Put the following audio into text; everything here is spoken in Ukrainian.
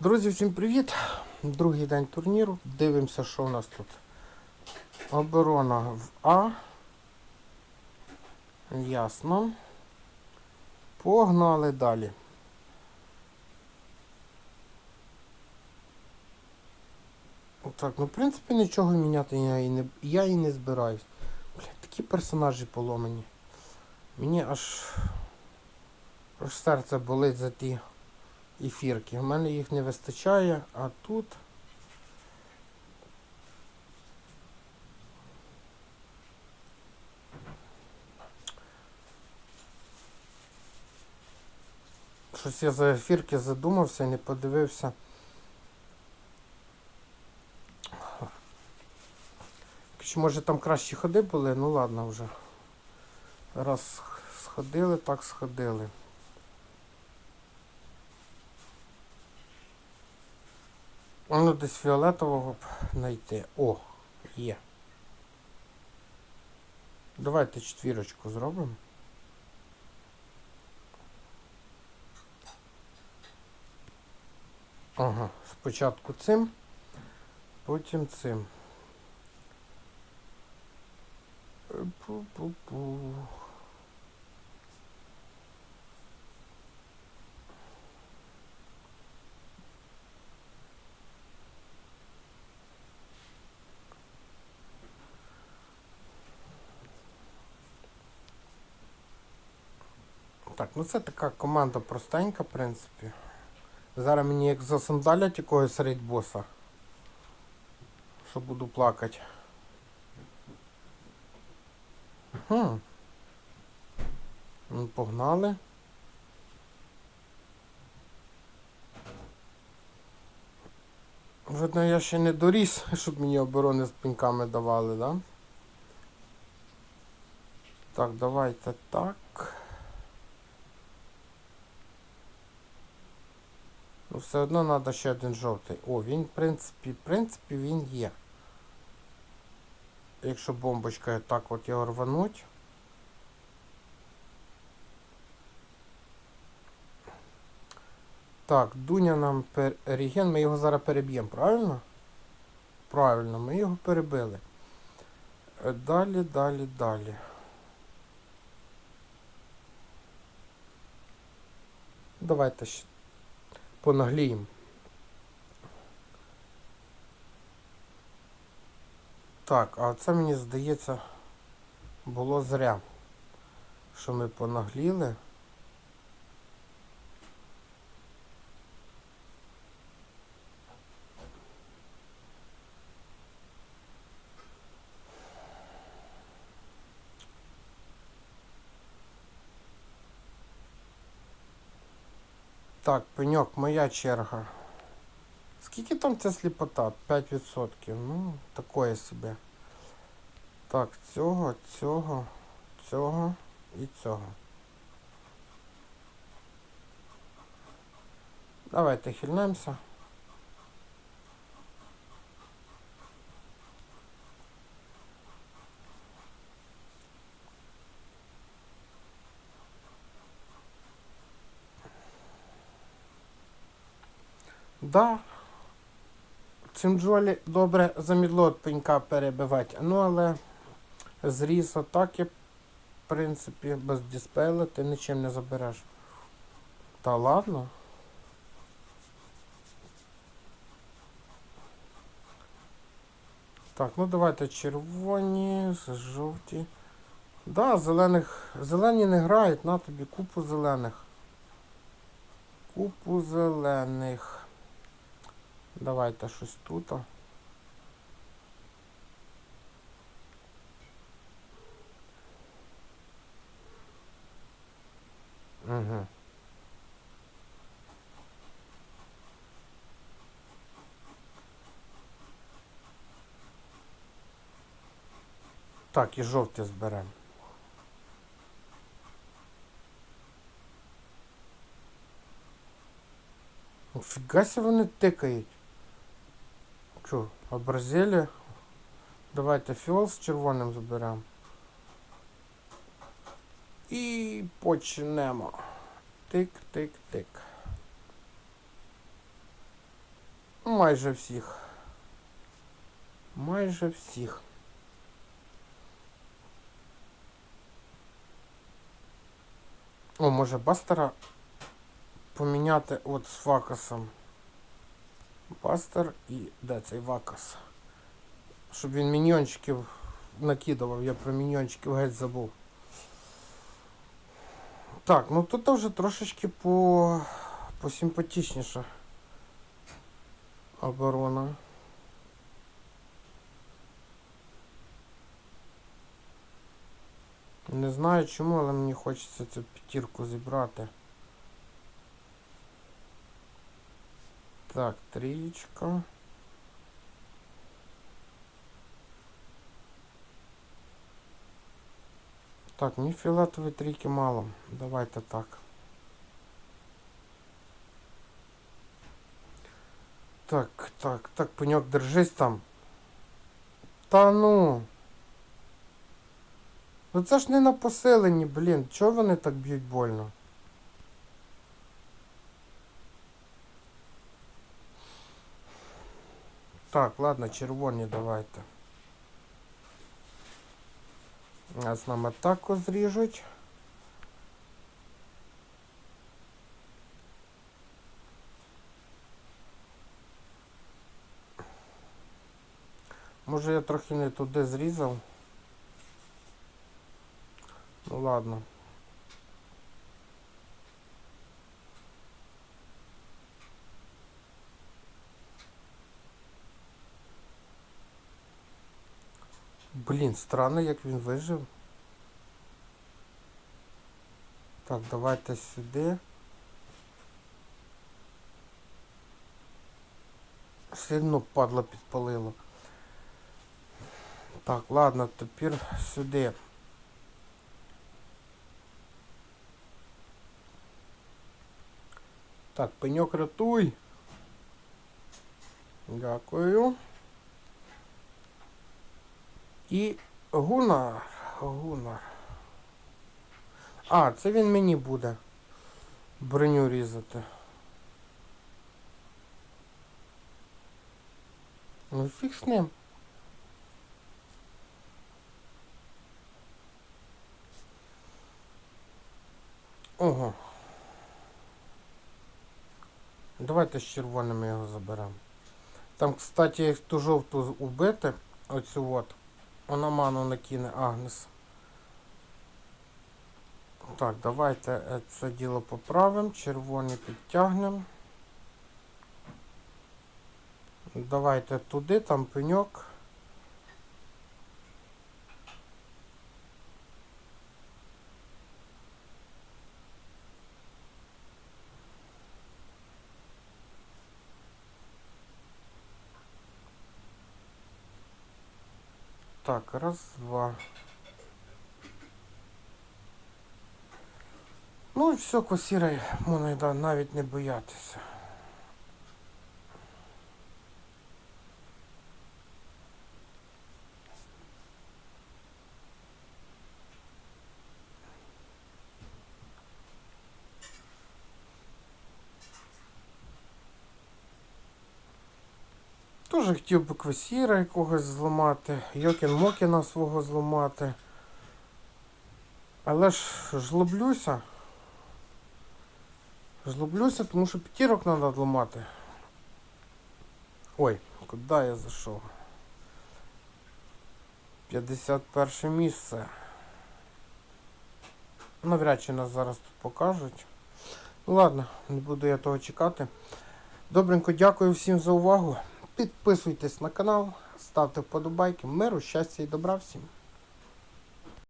Друзі, всім привіт! Другий день турніру. Дивимося, що у нас тут. Оборона в А. Ясно. Погнали далі. Так, ну в принципі нічого міняти я і не, я і не збираюсь. Блядь, такі персонажі поломані. Мені аж, аж серце болить за ті ефірки. У мене їх не вистачає, а тут. Щось я за ефірки задумався і не подивився. Чи може там кращі ходи були? Ну ладно вже. Раз сходили, так сходили. Воно десь фіолетового б знайти. О, є. Давайте четвірочку зробимо. Ага, спочатку цим, потім цим. Пу-пу-пу. Так, ну це така команда простенька, в принципі. Зараз мені як засандалять якогось рейдбоса. Що буду плакати. Хм. Ну, погнали. Видно, я ще не доріс, щоб мені оборони з пеньками давали, да? Так, давайте так. Ну, все одно треба ще один жовтий. О, він, в принципі, в принципі, він є. Якщо бомбочкою так от його рвануть. Так, Дуня нам пер... реген, ми його зараз переб'ємо, правильно? Правильно, ми його перебили. Е, Далі, далі, далі. Давайте ще понагліємо. Так, а це мені здається було зря, що ми понагліли. Так, пеньок, моя черга. Скільки там ця сліпота? 5%. Ну, такое собі. Так, цього, цього, цього і цього. Давайте хильнемося. Да. Цим джолі добре замідло пенька перебивати. Ну але зріз атаки, в принципі, без диспейла ти нічим не забереш. Та ладно. Так, ну давайте червоні, жовті. Да, зелених. Зелені не грають, на тобі купу зелених. Купу зелених. Давайте щось тут. Угу. Так, і жовті зберемо. Фіга вони тикають. Що, образили? Давайте фіол з червоним заберемо. І почнемо. Тик-тик-тик. майже всіх. Майже всіх. О, може бастера поміняти от з вакасом. Бастер і де цей вакас? Щоб він міньйончиків накидував, я про міньйончиків геть забув. Так, ну тут вже трошечки по посимпатичніша оборона. Не знаю чому, але мені хочеться цю п'ятірку зібрати. Так, трієчка. Так, мені фіолетової трійки мало. Давайте так. Так, так, так, пеньок, держись там. Та ну. Ну це ж не на поселенні, блін. Чого вони так б'ють больно? Так, ладно, червоні давайте. Нас нам атаку зріжуть. Може я трохи не туди зрізав. Ну ладно. Блін, странно, як він вижив. Так, давайте сюди. Сильно падла підпалило. Так, ладно, тепер сюди. Так, пеньок рятуй. Дякую. І Гунар. Гунар. А, це він мені буде броню різати. Ну фіг з ним. Ого. Давайте з червоними його заберемо. Там, кстати, ту жовту убити, оцю от, вона ману накине Агнес. Так, давайте е, це діло поправимо. Червоний підтягнемо. Давайте туди, там пеньок. Так, раз, два. Ну і все, косіра можна навіть не боятися. Теж хотів би квесіра якогось зламати, Йокін Мокіна свого зламати. Але ж жлоблюся. Жлоблюся, тому що п'ятірок треба зламати. Ой, куди я зайшов? 51 місце. Навряд чи нас зараз тут покажуть. Ладно, не буду я того чекати. Добренько, дякую всім за увагу. Підписуйтесь на канал, ставте вподобайки. Миру, щастя і добра всім.